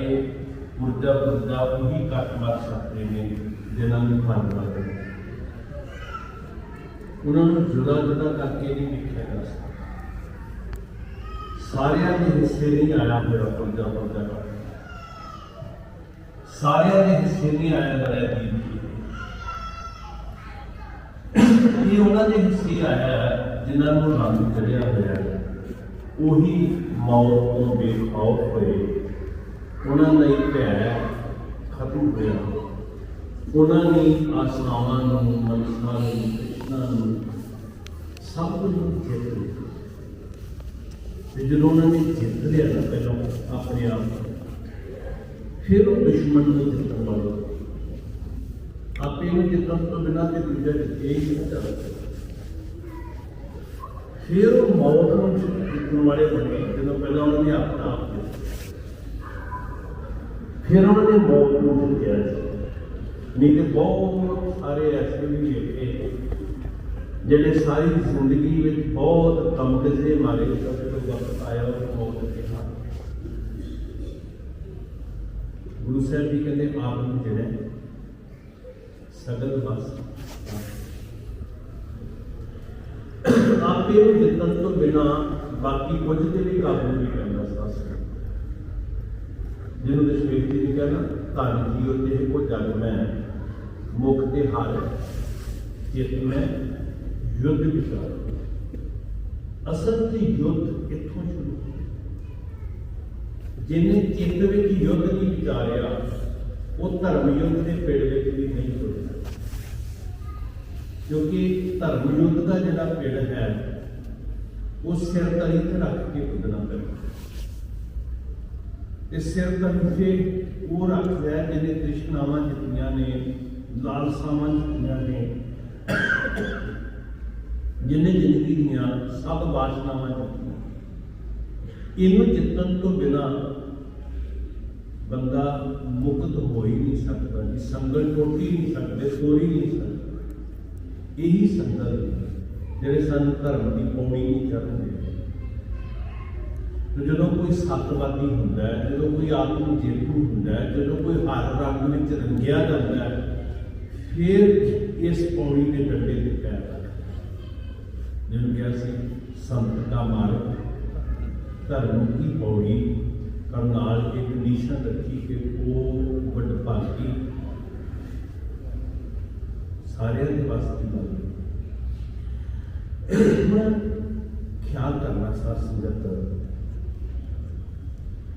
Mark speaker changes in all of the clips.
Speaker 1: ਇਹ ਮੁਰਦਾ ਉਹੀ ਕੱਟ ਮਾਰ ਸਕਦੇ ਨੇ ਜਿਨ੍ਹਾਂ ਨੂੰ ਖੰਡ ਲੱਗਦਾ ਉਹਨਾਂ ਨੂੰ ਜੁਦਾ ਜੁਦਾ ਕਰਕੇ ਨਹੀਂ ਵੇਖਿਆ ਜਾ ਸਕਦਾ। ਸਾਰਿਆਂ ਦੇ ਹਿੱਸੇ ਨਹੀਂ ਆਇਆ ਮੇਰਾ ਮੁਰਦਾ ਮੁਰਦਾ ਕੱਟ ਸਾਰਿਆਂ ਦੇ ਹਿੱਸੇ ਨਹੀਂ ਆਇਆ ਬੜਾ ਦੀਨ ਇਹ ਉਹਨਾਂ ਦੇ ਹਿੱਸੇ ਆਇਆ ਹੈ ਜਿਨ੍ਹਾਂ ਨੂੰ ਰੰਗ ਚੜਿਆ ਹੋਇਆ ਉਹੀ ਮੌਤ ਤੋਂ ਬੇਖੌਫ ਹੋਏ। ਉਹਨਾਂ ਦਾ ਹੀ ਭੈ ਖਤਮ ਹੋਇਆ। ਉਹਨਾਂ ਨੇ ਆਸਨਾਵਾਂ ਨੂੰ ਮਨਸਾਂ ਨੂੰ ਕ੍ਰਿਸ਼ਨਾ ਨੂੰ ਸਭ ਕੁਝ ਨੂੰ ਜਿੱਤ ਲਿਆ। ਤੇ ਜਦੋਂ ਉਹਨਾਂ ਨੇ ਜਿੱਤ ਲਿਆ ਨਾ ਪਹਿਲਾਂ ਆਪਣੇ ਆਪ ਨੂੰ, ਫਿਰ ਉਹ ਦੁਸ਼ਮਣ ਨੂੰ ਜਿੱਤਣ ਵਾਲਾ। ਆਪੇ ਨੂੰ ਜਿੱਤਣ ਤੋਂ ਬਿਨਾਂ ਤੇ ਦੂਜਾ ਜਿੱਤੇ ਹੀ ਨਹੀਂ ਚੱਲਦਾ ਫਿਰ ਉਹ ਮੌਤ ਨੂੰ ਜਿੱਤਣ ਵਾਲੇ ਬਣੇ ਜਦੋਂ ਪਹਿਲਾਂ ਉਹਨਾਂ ਨੇ ਆਪਣਾ ਫਿਰ ਉਹਨਾਂ ਨੇ ਮੌਤ ਨੂੰ ਜਿੱਤਿਆ ਸੀ। ਨਹੀਂ ਤੇ ਬਹੁਤ ਸਾਰੇ ਐਸੇ ਵੀ ਵੇਖੇ ਜਿਹੜੇ ਸਾਰੀ ਜ਼ਿੰਦਗੀ ਵਿੱਚ ਬਹੁਤ ਕਮਕਜ਼ੇ ਮਾਰੇ ਜਦੋਂ ਵਕਤ ਆਇਆ ਉਹ ਮੌਤ ਦੇ ਹੱਥ ਗੁਰੂ ਸਾਹਿਬ ਜੀ ਕਹਿੰਦੇ ਆਪ ਨੂੰ ਜਿਹੜਾ ਸਗਲ ਬਸ ਆਪੇ ਨੂੰ ਜਿੱਤਣ ਤੋਂ ਬਿਨਾ ਬਾਕੀ ਕੁਝ ਤੇ ਵੀ ਕਾਬੂ ਨਹੀਂ ਕਰਦਾ ਸਾਸ ਜਿਹਨੂੰ ਦਸ਼ਮੇਸ਼ ਜੀ ਨੇ ਕਿਹਾ ਧਨ ਜੀਓ ਤੇ ਕੋ ਜਗ ਮੈਂ, ਮੁਖ ਤੇ ਹਾਰ ਜਿਤ ਮੈਂ ਯੁੱਧ ਵਿਚਾਰ ਅਸਲ ਤੇ ਯੁੱਧ ਇੱਥੋਂ ਸ਼ੁਰੂ ਜਿਹਨੇ ਚਿੱਤ ਵਿੱਚ ਯੁੱਧ ਨਹੀਂ ਵਿਚਾਰਿਆ, ਉਹ ਧਰਮ ਯੁੱਧ ਦੇ ਪੇੜ ਵਿੱਚ ਵੀ ਨਹੀਂ ਤੁਰਦਾ ਕਿਉਂਕਿ ਧਰਮ ਯੁੱਧ ਦਾ ਜਿਹੜਾ ਪੇੜ ਹੈ, ਉਹ ਸਿਰ ਤਲੀ ਤੇ ਰੱਖ ਕੇ ਉੱਡਣਾ ਪੈਂਦਾ। ਤੇ ਸਿਰ ਤਲੀ ਉਹ ਰੱਖਦਾ ਜਿਹਨੇ ਤ੍ਰਿਸ਼ਨਾਵਾਂ ਜਿੱਤੀਆਂ ਨੇ, ਲਾਲਸਾਵਾਂ ਜਿੱਤੀਆਂ ਨੇ। ਜਿਹਨੇ ਜ਼ਿੰਦਗੀ ਦੀਆਂ ਸਭ ਵਾਸ਼ਨਾਵਾਂ ਜਿੱਤੀਆਂ ਇਹਨੂੰ ਜਿੱਤਣ ਤੋਂ ਬਿਨਾ ਬੰਦਾ ਮੁਕਤ ਹੋ ਹੀ ਨਹੀਂ ਸਕਦਾ, ਜੀ ਸੰਗਲ ਟੁੱਟ ਹੀ ਨਹੀਂ ਸਕਦੇ ਤੋੜ ਹੀ ਨਹੀਂ ਸਕਦੇ। ਇਹੀ ਸੰਗਲ ਜਿਹੜੇ ਸਾਨੂੰ ਧਰਮ ਦੀ ਪੌੜੀ ਨਹੀਂ ਚੜ੍ਹਦੇ। ਤੇ ਜਦੋਂ ਕੋਈ ਸੱਤਵਾਦੀ ਹੁੰਦਾ ਹੈ, ਜਦੋਂ ਕੋਈ ਆਤਮ ਜੇਤੂ ਹੁੰਦਾ ਹੈ, ਜਦੋਂ ਕੋਈ ਹਰ ਰੰਗ ਵਿੱਚ ਰੰਗਿਆ ਜਾਂਦਾ ਹੈ, ਫਿਰ ਇਸ ਪੌੜੀ ਦੇ ਡੱਡੇ ਤੇ ਪੈਰ ਰੱਖਦਾ ਜਿਹਨੂੰ ਕਿਹਾ ਸੀ ਸੰਤ ਦਾ ਮਾਰਗ ਧਰਮ ਦੀ ਪੌੜੀ, ਕਰਨਾਲ ਇੱਕ ਨਿਸ਼ਾਨ ਰੱਖੀ ਕਿ ਉਹ ਵੱਡ ਭਾਗੀ। ਸਾਰਿਆਂ ਦੇ ਵਾਸਤੇ ਬਣ ਖਿਆਲ ਕਰਨਾ ਸਾਰ ਸੰਗਤ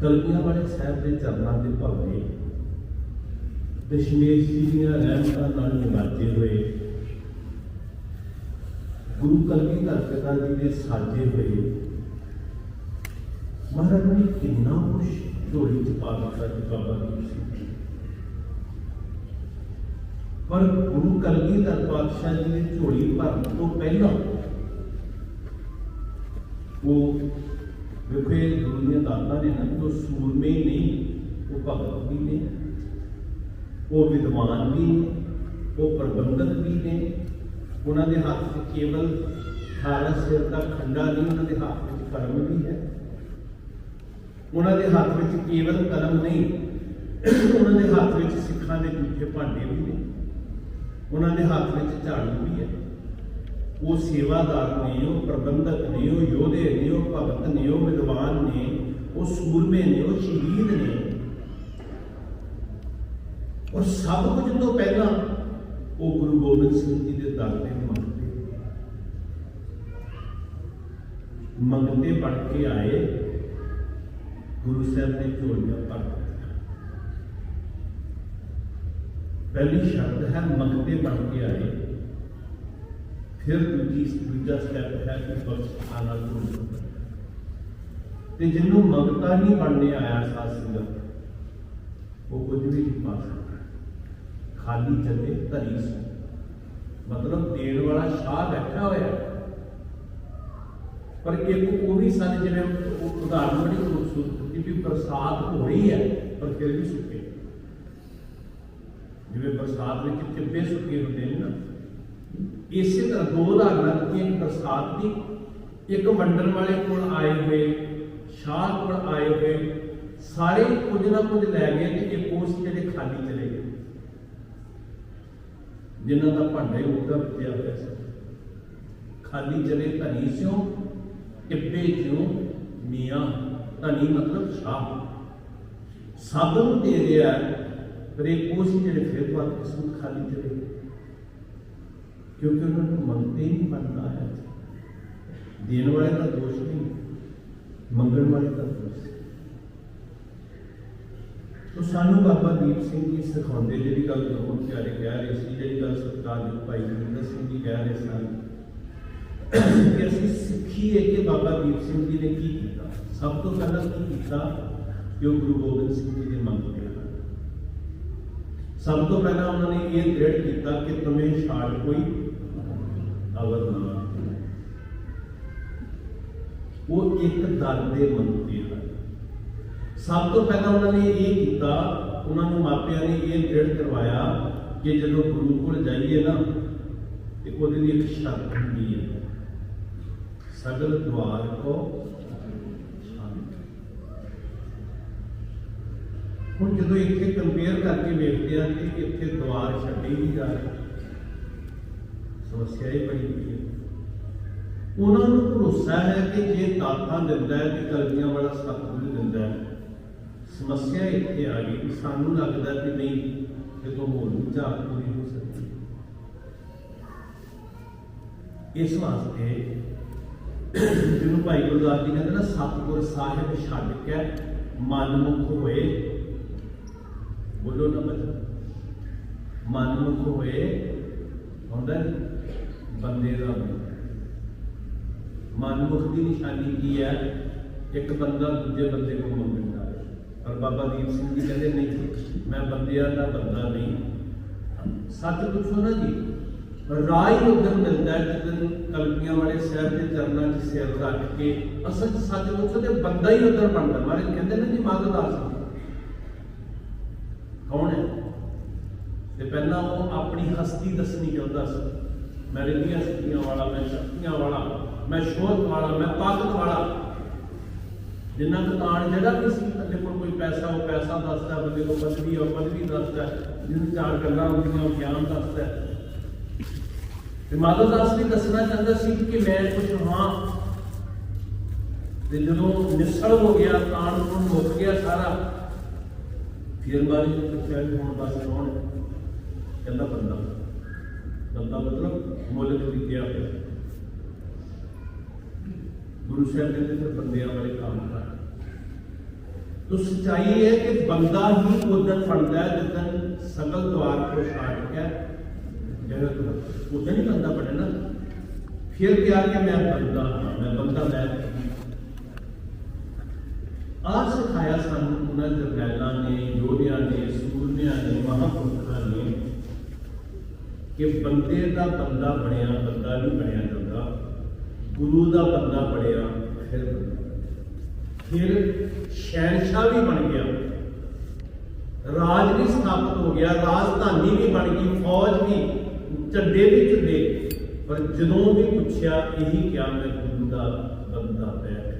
Speaker 1: ਕਲਪੀਆਂ ਵਾਲੇ ਸਾਹਿਬ ਦੇ ਚਰਨਾਂ ਦੇ ਭਾਵੇਂ ਦਸ਼ਮੇਸ਼ ਜੀ ਦੀਆਂ ਰਹਿਮਤਾਂ ਨਾਲ ਨਿਵਾਜੇ ਹੋਏ। ਗੁਰੂ ਕਲਗੀ ਪਿਤਾ ਜੀ ਦੇ ਸਾਜੇ ਹੋਏ। ਮਹਾਰਾਜ ਨੇ ਕਿੰਨਾ ਕੁਛ ਝੋਲੀ ਚ ਪਾ ਦਿੱਤਾ ਜੀ ਬਾਬਾ ਦੀਪ ਸਿੰਘ ਜੀ। ਪਰ ਗੁਰੂ ਕਲਗੀ ਪਾਤਸ਼ਾਹ ਜੀ ਨੇ ਝੋਲੀ ਭਰਨ ਤੋਂ ਪਹਿਲਾਂ ਉਹ ਵੇਖੋ ਇਹ ਗੁਰੂ ਦੀਆਂ ਦਾਤਾਂ ਨੇ ਨਾ ਉਹ ਸੂਰਮੇ ਨਹੀਂ ਉਹ ਭਗਤ ਵੀ ਨੇ, ਉਹ ਵਿਦਵਾਨ ਵੀ ਨੇ, ਉਹ ਪ੍ਰਬੰਧਕ ਵੀ ਨੇ, ਉਹਨਾਂ ਦੇ ਹੱਥ 'ਚ ਕੇਵਲ 18 ਸਿਰ ਦਾ ਖੰਡਾ ਨਹੀਂ, ਉਹਨਾਂ ਦੇ ਹੱਥ ਵਿੱਚ ਕਲਮ ਵੀ ਹੈ। ਉਹਨਾਂ ਦੇ ਹੱਥ ਵਿੱਚ ਕੇਵਲ ਕਲਮ ਨਹੀਂ, ਉਹਨਾਂ ਦੇ ਹੱਥ ਵਿੱਚ ਸਿੱਖਾਂ ਦੇ ਦੂਜੇ ਭਾਂਡੇ ਵੀ ਨੇ, ਉਹਨਾਂ ਦੇ ਹੱਥ ਵਿੱਚ ਝਾੜੂ ਵੀ ਹੈ। ਉਹ ਸੇਵਾਦਾਰ ਨੇ ਉਹ ਪ੍ਰਬੰਧਕ ਨੇ ਉਹ ਯੋਧੇ ਨੇ ਉਹ ਭਗਤ ਨੇ ਉਹ ਵਿਦਵਾਨ ਨੇ, ਉਹ ਸੂਰਮੇ ਨੇ, ਉਹ ਸ਼ਹੀਦ ਨੇ। ਔਰ ਸਭ ਕੁਝ ਤੋਂ ਪਹਿਲਾਂ ਉਹ ਗੁਰੂ ਗੋਬਿੰਦ ਸਿੰਘ ਜੀ ਦੇ ਦਰ ਤੇ ਮੰਗਤੇ ਮੰਗਤੇ ਪੜ ਕੇ ਆਏ, ਗੁਰੂ ਸਾਹਿਬ ਨੇ ਝੋਲੀਆਂ ਭਰ ਦਿੱਤੀਆਂ। ਪਹਿਲੀ ਸ਼ਰਤ ਹੈ ਮੰਗਤੇ ਬਣ ਕੇ ਆਏ। ਫਿਰ ਦੂਜੀ ਦੂਜਾ ਸਟੈਪ ਹੈ ਕਿ ਬਖਸ਼ ਆਣਾ ਗੁਰੂ ਤੇ ਜਿਹਨੂੰ ਮੰਗਤਾ ਨਹੀਂ ਬਣਨੇ ਆਇਆ ਸਾਧ ਸੰਗਤ ਉਹ ਕੁਝ ਵੀ ਨਹੀਂ ਪਾ ਸਕਦਾ ਖਾਲੀ ਚੱਲੇ ਧਰੀ ਸੋ ਮਤਲਬ ਦੇਣ ਵਾਲਾ ਸ਼ਾਹ ਬੈਠਾ ਹੋਇਆ ਹੈ। ਪਰ ਇੱਕ ਉਹ ਵੀ ਸਨ ਜਿਵੇਂ ਉਹ ਉਦਾਹਰਨ ਬੜੀ ਖੂਬਸੂਰਤ ਦਿੱਤੀ ਵੀ ਬਰਸਾਤ ਹੋ ਰਹੀ ਹੈ ਪਰ ਫਿਰ ਵੀ ਸੁੱਕੇ ਜਿਵੇਂ ਬਰਸਾਤ ਵਿੱਚ ਟਿੱਬੇ ਸੁੱਕੇ ਹੁੰਦੇ ਨੇ ਨਾ ਇਸੇ ਤਰ੍ਹਾਂ ਦੋ ਉਦਾਹਰਨਾਂ ਦਿੱਤੀਆਂ ਬਰਸਾਤ ਦੀ ਇੱਕ ਵੰਡਣ ਵਾਲੇ ਕੋਲ ਆਏ ਹੋਏ, ਸ਼ਾਹ ਕੋਲ ਆਏ ਹੋਏ, ਸਾਰੇ ਕੁਝ ਨਾ ਕੁਝ ਲੈ ਗਏ ਤੇ ਇਹ ਕੋਸ ਜਿਹੜੇ ਖਾਲੀ ਚਲੇ ਗਏ। ਜਿਨ੍ਹਾਂ ਦਾ ਭਾਂਡਾ ਹੀ ਉਹਦਾ ਪਿਆ ਹੋਇਆ ਸੀ। ਖਾਲੀ ਚਲੇ ਧਨੀ ਸਿਓ, ਟਿੱਬੇ ਜਿਉ ਮੀਆਂ, ਧਨੀ ਮਤਲਬ ਸ਼ਾਹ। ਸਭ ਨੂੰ ਦੇ ਰਿਹਾ ਪਰ ਇਹ ਕੋਸ ਜਿਹੜੇ ਫਿਰ ਬਾਅਦ ਕਿਸਮਤ ਖਾਲੀ ਚਲੇ ਗਏ। ਕਿਉਂਕਿ ਉਹਨਾਂ ਨੂੰ ਮੰਗਤੇ ਹੀ ਨਹੀਂ ਬਣਦਾ ਹੈ ਦੇਣ ਵਾਲੇ ਦਾ ਦੋਸ਼ ਨਹੀਂ ਮੰਗਣ ਵਾਲੇ ਦਾ ਦੋਸ਼ ਤੋ ਸਾਨੂੰ ਬਾਬਾ ਦੀਪ ਸਿੰਘ ਜੀ ਸਿਖਾਉਂਦੇ ਜਿਹੜੀ ਗੱਲ ਬਹੁਤ ਪਿਆਰੇ ਕਹਿ ਰਹੇ ਸੀ ਜਿਹੜੀ ਗੱਲ ਸਤਿਕਾਰਯੋਗ ਭਾਈ ਗੁਰਿੰਦਰ ਸਿੰਘ ਜੀ ਕਹਿ ਰਹੇ ਸਨ ਕਿ ਅਸੀਂ ਸਿੱਖੀਏ ਕਿ ਬਾਬਾ ਦੀਪ ਸਿੰਘ ਜੀ ਨੇ ਕੀ ਕੀਤਾ ਸਭ ਤੋਂ ਪਹਿਲਾਂ ਕੀ ਕੀਤਾ ਕਿ ਉਹ ਗੁਰੂ ਗੋਬਿੰਦ ਸਿੰਘ ਜੀ ਦੇ ਮੰਗਤੇ ਹਨ ਸਭ ਤੋਂ ਪਹਿਲਾਂ ਉਹਨਾਂ ਨੇ ਇਹ ਦ੍ਰਿੜ ਕੀਤਾ ਕਿ ਤੁਮੇ ਛਾੜ ਕੋਈ ਅਵਰ ਨਾ ਉਹ ਇੱਕ ਦਰ ਦੇ ਮੰਗਤੇ ਹਨ ਸਭ ਤੋਂ ਪਹਿਲਾਂ ਉਹਨਾਂ ਨੇ ਇਹ ਕੀਤਾ, ਉਹਨਾਂ ਨੂੰ ਮਾਪਿਆਂ ਨੇ ਇਹ ਦ੍ਰਿੜ ਕਰਵਾਇਆ ਕਿ ਜਦੋਂ ਗੁਰੂ ਕੋਲ ਜਾਈਏ ਨਾ, ਤੇ ਉਹਦੇ ਲਈ ਇੱਕ ਸ਼ਰਤ ਹੁੰਦੀ ਹੈ। ਸਗਲ ਦਵਾਰ ਕੋ ਹੁਣ ਜਦੋਂ ਇੱਥੇ ਕੰਪੇਅਰ ਕਰਕੇ ਵੇਖਦੇ ਆ ਕਿ ਇੱਥੇ ਦਵਾਰ ਛੱਡੇ ਨਹੀਂ ਜਾ ਰਹੇ ਸਮੱਸਿਆ ਇਹ ਬੜੀ ਹੋਈ ਹੈ। ਉਹਨਾਂ ਨੂੰ ਭਰੋਸਾ ਹੈ ਕਿ ਜੇ ਦਾਤਾਂ ਦਿੰਦਾ ਹੈ ਤੇ ਕਲਗੀਆਂ ਵਾਲਾ ਸਤਿਗੁਰੂ ਦਿੰਦਾ ਹੈ। ਸਮੱਸਿਆ ਇੱਥੇ ਆ ਗਈ ਕਿ ਸਾਨੂੰ ਲੱਗਦਾ ਕਿ ਨਹੀਂ ਇਹ ਤੋਂ ਹੋਰ ਵੀ ਝਾਕ ਪੂਰੀ ਹੋ ਸਕਦੀ। ਇਸ ਵਾਸਤੇ ਜਿਹਨੂੰ ਭਾਈ ਗੁਰਦਾਸ ਜੀ ਕਹਿੰਦੇ ਨਾ, ਸਤਿਗੁਰ ਸਾਹਿਬ ਛੱਡ ਕੇ ਮਨਮੁਖ ਹੋਏ, ਬੋਲੋ ਨਾ ਬੱਚਾ ਮਨਮੁਖ ਹੋਏ ਹੁੰਦਾ ਨੀ? ਬੰਦੇ ਦਾ। ਮਨਮੁਖ ਦੀ ਨਿਸ਼ਾਨੀ ਕੀ ਹੈ? ਇੱਕ ਬੰਦਾ ਦੂਜੇ ਬੰਦੇ ਕੋਲ ਮੰਗਣ ਦਾ ਪਰ ਬਾਬਾ ਦੀਪ ਸਿੰਘ ਜੀ ਕਹਿੰਦੇ, ਨਹੀਂ ਮੈਂ ਬੰਦਿਆਂ ਦਾ ਬੰਦਾ ਨਹੀਂ। ਸੱਚ ਪੁੱਛੋ ਨਾ ਜੀ, ਰਾਹ ਹੀ ਉਧਰ ਮਿਲਦਾ ਹੈ ਜਦੋਂ ਕਲਪੀਆਂ ਵਾਲੇ ਸ਼ਹਿਰ ਦੇ ਚਰਨਾਂ 'ਚ ਸਿਰ ਰੱਖ ਕੇ ਅਸਲ 'ਚ ਸੱਚ ਪੁੱਛੋ ਤੇ ਬੰਦਾ ਹੀ ਉਧਰ ਬਣਦਾ। ਮਾਰੇ ਕਹਿੰਦੇ ਨੇ ਜੀ ਮਾਧਵਦਾਸ ਕੌਣ ਹੈ? ਤੇ ਪਹਿਲਾਂ ਉਹ ਆਪਣੀ ਹਸਤੀ ਦੱਸਣੀ ਚਾਹੁੰਦਾ ਸੀ। ਮੈਂ ਰਿੱਧੀਆਂ ਸ਼ਕਤੀਆਂ ਵਾਲਾ, ਮੈਂ ਸ਼ਕਤੀਆਂ ਵਾਲਾ, ਮੈਂ ਸ਼ੋਧ ਵਾਲਾ, ਮੈਂ ਤਾਕਤ ਵਾਲਾ। ਜਿੰਨਾ ਕੁ ਜਿਹੜਾ ਵੀ ਸੀ ਕੋਲ ਕੋਈ ਪੈਸਾ, ਉਹ ਪੈਸਾ ਦੱਸਦਾ, ਬੰਦੇ ਕੋਲ ਪਦਵੀ ਉਹ ਪਦਵੀ ਦੱਸਦਾ, ਜਿਹਨੂੰ ਚਾਰ ਗੱਲਾਂ ਹੁੰਦੀਆਂ, ਉਹ ਗਿਆਨ ਦੱਸਦਾ। ਤੇ ਮਾਧਵ ਦਾਸ ਵੀ ਦੱਸਣਾ ਚਾਹੁੰਦਾ ਸੀ ਕਿ ਮੈਂ ਕੁਝ ਹਾਂ। ਤੇ ਜਦੋਂ ਨਿਸਲ ਹੋ ਗਿਆ ਤਾਣ ਨੂੰ ਮੁੱਕ ਗਿਆ ਸਾਰਾ, ਫਿਰ ਬਾਰੀ ਨੂੰ ਹੁਣ ਬਸ ਕੌਣ ਹੈ? ਕਹਿੰਦਾ ਬੰਦਾ ਬੰਦਾ ਮਤਲਬ ਮੁੱਲ ਖਰੀਦਿਆ ਹੋਇਆ ਗੁਰੂ ਸਾਹਿਬ ਕਹਿੰਦੇ ਫਿਰ ਬੰਦਿਆਂ ਵਾਲੇ ਕੰਮ ਕਰ ਤੋ ਸਚਾਈ ਇਹ ਹੈ ਕਿ ਬੰਦਾ ਹੀ ਉਦਨ ਬਣਦਾ ਹੈ ਜਿੱਦਨ ਸਗਲ ਦਵਾਰ ਕੋ ਛਾੜ ਕੇ ਜਗਤ ਉਦਨ ਹੀ ਬੰਦਾ ਬਣੇ ਨਾ ਫਿਰ ਕਿਹਾ ਕਿ ਮੈਂ ਬੰਦਾ ਹਾਂ ਮੈਂ ਬੰਦਾ ਮੈਂ ਆਹ ਸਿਖਾਇਆ ਸਾਨੂੰ ਉਹਨਾਂ ਜਰਨੈਲਾਂ ਨੇ ਯੋਧਿਆਂ ਨੇ ਸੂਰਮਿਆਂ ਨੇ ਮਹਾਪੁਰਖਾਂ ਨੇ ਕਿ ਬੰਦੇ ਦਾ ਬੰਦਾ ਬਣਿਆ, ਬੰਦਾ ਨਹੀਂ ਬਣਿਆ ਜਾਂਦਾ। ਗੁਰੂ ਦਾ ਬੰਦਾ ਬਣਿਆ, ਫਿਰ ਫਿਰ ਸ਼ਹਿਨशाह ਵੀ ਬਣ ਗਿਆ। ਰਾਜ ਵੀ ਸਥਾਪਿਤ ਹੋ ਗਿਆ, ਰਾਜਧਾਨੀ ਵੀ ਬਣ ਗਈ, ਫੌਜ ਵੀ। ਝੰਡੇ ਵੀ ਝੰਡੇ। ਪਰ ਜਦੋਂ ਵੀ ਪੁੱਛਿਆ, ਇਹੀ ਕਿਹਾ, ਮੈਂ ਗੁਰੂ ਦਾ ਬੰਦਾ ਪਿਆ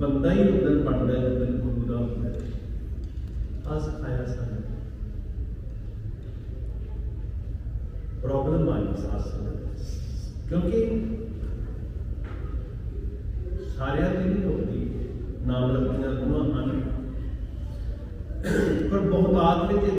Speaker 1: ਬੰਦਾ ਹੀ ਉਦੋਂ ਬਣਦਾ ਜਦੋਂ ਗੁਰੂ ਦਾ ਹੁੰਦਾ ਹੈ ਆ ਸਾਨੂੰ। ਪ੍ਰੋਬਲਮ ਆ ਗਈ ਕਿਉਂਕਿ ਸਾਰਿਆਂ ਦੀ ਨਹੀਂ ਹੋਦੀ, ਨਾਮ ਰੱਖਣਾ ਗੁਨਾਹ ਹਨ। ਪਰ ਬਹੁਤਾਤ ਵਿੱਚ